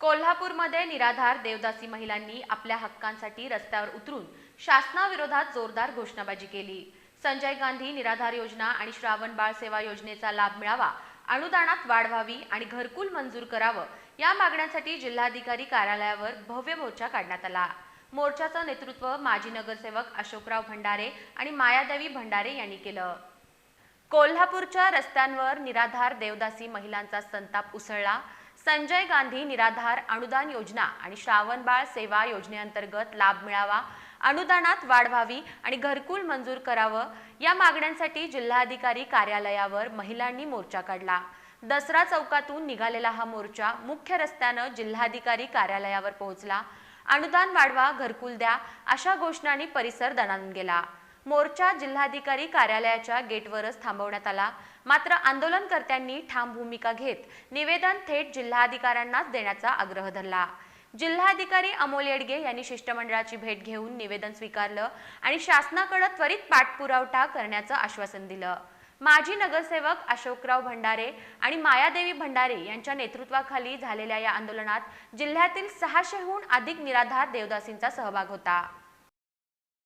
कोल्हापूरमध्ये निराधार देवदासी महिलांनी आपल्या हक्कांसाठी रस्त्यावर उतरून शासनाविरोधात जोरदार घोषणाबाजी केली. संजय गांधी निराधार योजना आणि श्रावण बाळ सेवा योजनेचा लाभ मिळावा अनुदानात वाढ व्हावी आणि घरकुल मंजूर करावं या मागण्यासाठी जिल्हाधिकारी कार्यालयावर भव्य मोर्चा काढण्यात आला. मोर्चाचं नेतृत्व माजी नगरसेवक अशोकराव भंडारे आणि मायादेवी भंडारे यांनी केलं. कोल्हापूरच्या रस्त्यांवर निराधार देवदासी महिलांचा संताप उसळला. संजय गांधी निराधार अनुदान योजना आणि श्रावण बाळ सेवा योजनेअंतर्गत लाभ मिळावा अनुदानात वाढ व्हावी आणि घरकुल मंजूर करावं या मागण्यांसाठी जिल्हाधिकारी कार्यालयावर महिलांनी मोर्चा काढला. दसरा चौकातून निघालेला हा मोर्चा मुख्य रस्त्यानं जिल्हाधिकारी कार्यालयावर पोहोचला. अनुदान वाढवा घरकुल द्या अशा घोषणांनी परिसर दणान गेला. मोर्चा जिल्हाधिकारी कार्यालयाच्या गेटवरच थांबवण्यात आला. मात्र आंदोलनकर्त्यांनी ठाम भूमिका घेत निवेदन थेट जिल्हाधिकाऱ्यांनाच देण्याचा आग्रह धरला. जिल्हाधिकारी अमोल येडगे यांनी शिष्टमंडळाची भेट घेऊन निवेदन स्वीकारलं आणि शासनाकडे त्वरित पाठपुरावठा करण्याचं आश्वासन दिलं. माजी नगरसेवक अशोकराव भंडारे आणि मायादेवी भंडारे यांच्या नेतृत्वाखाली झालेल्या या आंदोलनात जिल्ह्यातील सहाशेहून अधिक निराधार देवदासींचा सहभाग होता.